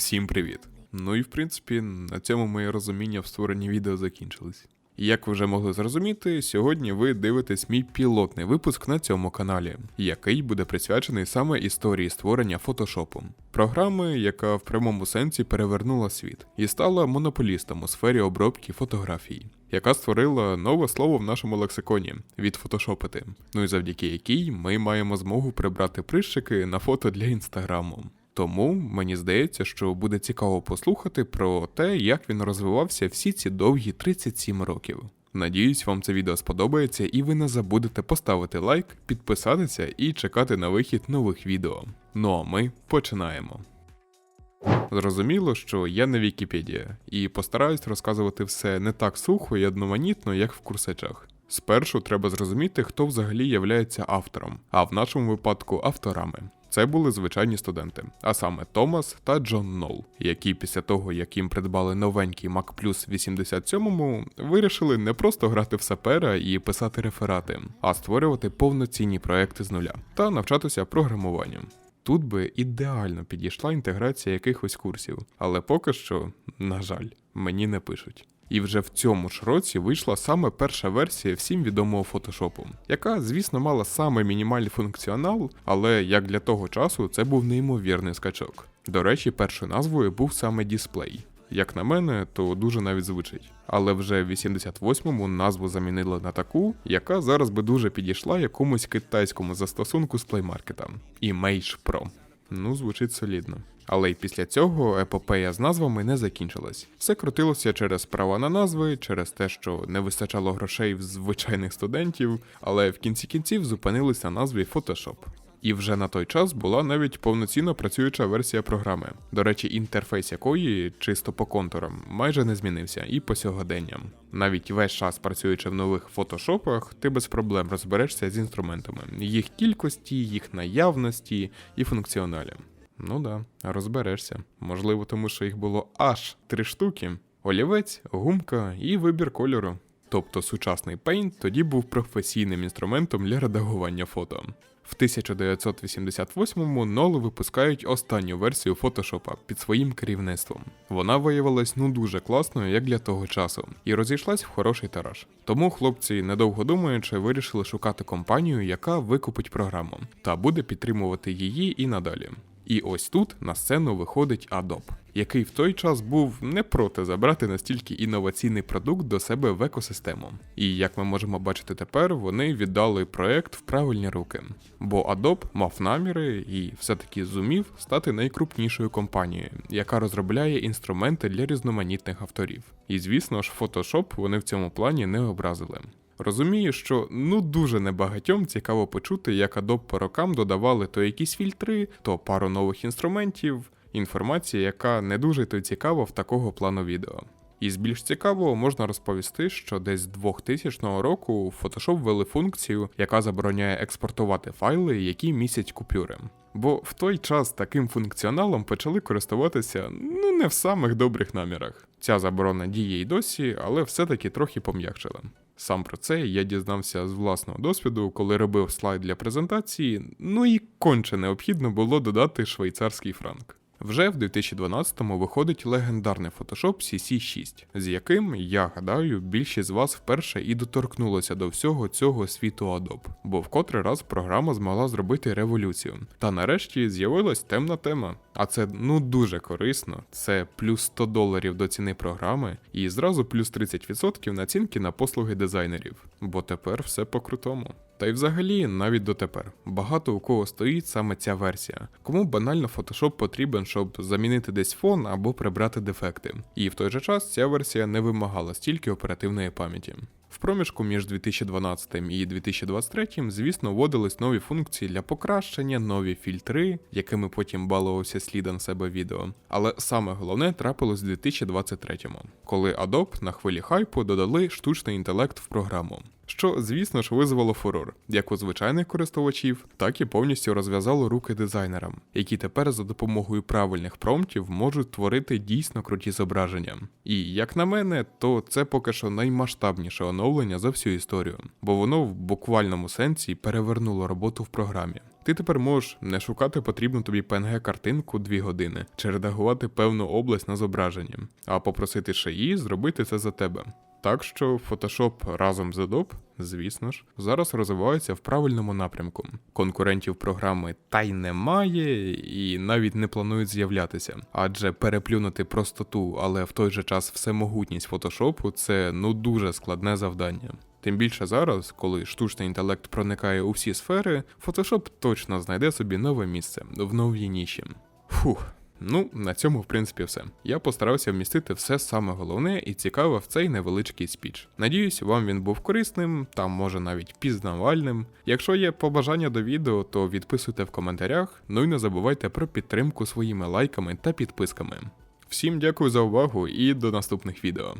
Всім привіт! Ну і в принципі, на цьому моє розуміння в створенні відео закінчились. І Як ви вже могли зрозуміти, сьогодні ви дивитесь мій пілотний випуск на цьому каналі, який буде присвячений саме історії створення фотошопу, програми, яка в прямому сенсі перевернула світ і стала монополістом у сфері обробки фотографій, яка створила нове слово в нашому лексиконі відфотошопити. Ну і завдяки якій ми маємо змогу прибрати прищики на фото для інстаграму. Тому мені здається, що буде цікаво послухати про те, як він розвивався всі ці довгі 37 років. Надіюсь, вам це відео сподобається і ви не забудете поставити лайк, підписатися і чекати на вихід нових відео. Ну а ми починаємо. Зрозуміло, що я не Вікіпедія, і постараюсь розказувати все не так сухо і одноманітно, як в курсачах. Спершу треба зрозуміти, хто взагалі являється автором, а в нашому випадку авторами. Це були звичайні студенти, а саме Томас та Джон Нол, які після того, як їм придбали новенький Mac Plus 87-му, вирішили не просто грати в сапера і писати реферати, а створювати повноцінні проекти з нуля та навчатися програмуванню. Тут би ідеально підійшла інтеграція якихось курсів, але поки що, на жаль, мені не пишуть. І вже в цьому ж році вийшла саме перша версія всім відомого фотошопу, яка, звісно, мала саме мінімальний функціонал, але як для того часу це був неймовірний скачок. До речі, першою назвою був саме дисплей. Як на мене, то дуже навіть звучить. Але вже в 88-му назву замінили на таку, яка зараз би дуже підійшла якомусь китайському застосунку з плеймаркета. Image Pro. Ну, звучить солідно. Але й після цього епопея з назвами не закінчилась. Все крутилося через права на назви, через те, що не вистачало грошей в звичайних студентів, але в кінці кінців зупинились на назві Photoshop. І вже на той час була навіть повноцінно працююча версія програми. До речі, інтерфейс якої, чисто по контурам, майже не змінився і по сьогоденням. Навіть весь час працюючи в нових фотошопах, ти без проблем розберешся з інструментами, їх кількості, їх наявності і функціоналі. Ну да, розберешся. Можливо, тому що їх було аж три штуки: олівець, гумка і вибір кольору. Тобто сучасний Paint тоді був професійним інструментом для редагування фото. В 1988-му Ноли випускають останню версію фотошопа під своїм керівництвом. Вона виявилась ну дуже класною, як для того часу, і розійшлась в хороший тираж. Тому хлопці, недовго думаючи, вирішили шукати компанію, яка викупить програму, та буде підтримувати її і надалі. І ось тут на сцену виходить Adobe, який в той час був не проти забрати настільки інноваційний продукт до себе в екосистему. І як ми можемо бачити тепер, вони віддали проект в правильні руки. Бо Adobe мав наміри і все-таки зумів стати найкрупнішою компанією, яка розробляє інструменти для різноманітних авторів. І звісно ж, Photoshop вони в цьому плані не образили. Розумію, що ну дуже небагатьом цікаво почути, як Adobe по рокам додавали то якісь фільтри, то пару нових інструментів, інформація, яка не дуже то цікава в такого плану відео. І з більш цікавого можна розповісти, що десь з 2000 року в Photoshop ввели функцію, яка забороняє експортувати файли, які містять купюри. Бо в той час таким функціоналом почали користуватися ну не в самих добрих намірах. Ця заборона діє й досі, але все-таки трохи пом'якшила. Сам про це я дізнався з власного досвіду, коли робив слайд для презентації, ну і конче необхідно було додати швейцарський франк. Вже в 2012-му виходить легендарний Photoshop CC6, з яким, я гадаю, більшість з вас вперше і доторкнулося до всього цього світу Adobe, бо в котрий раз програма змогла зробити революцію. Та нарешті з'явилась темна тема. А це ну дуже корисно. Це плюс 100 доларів до ціни програми і зразу плюс 30% націнки на послуги дизайнерів. Бо тепер все по-крутому. Та й взагалі, навіть дотепер, багато у кого стоїть саме ця версія. Кому банально Photoshop потрібен, щоб замінити десь фон або прибрати дефекти. І в той же час ця версія не вимагала стільки оперативної пам'яті. В проміжку між 2012 і 2023, звісно, вводились нові функції для покращення, нові фільтри, якими потім балувався слідом себе відео. Але саме головне трапилось у 2023, коли Adobe на хвилі хайпу додали штучний інтелект в програму. Що, звісно ж, визвало фурор як у звичайних користувачів, так і повністю розв'язало руки дизайнерам, які тепер за допомогою правильних промптів можуть творити дійсно круті зображення. І як на мене, то це поки що наймасштабніше оновлення за всю історію, бо воно в буквальному сенсі перевернуло роботу в програмі. Ти тепер можеш не шукати потрібну тобі PNG картинку 2 години чи редагувати певну область на зображенні, а попросити її зробити це за тебе. Так що Photoshop разом з Adobe, звісно ж, зараз розвивається в правильному напрямку. Конкурентів програми та й немає, і навіть не планують з'являтися. Адже переплюнути простоту, але в той же час всемогутність фотошопу це ну дуже складне завдання. Тим більше зараз, коли штучний інтелект проникає у всі сфери, Photoshop точно знайде собі нове місце в новій ніші. Фух. Ну, на цьому, в принципі, все. Я постарався вмістити все саме головне і цікаве в цей невеличкий спіч. Надіюсь, вам він був корисним, та може навіть пізнавальним. Якщо є побажання до відео, то відписуйте в коментарях. Ну і не забувайте про підтримку своїми лайками та підписками. Всім дякую за увагу і до наступних відео.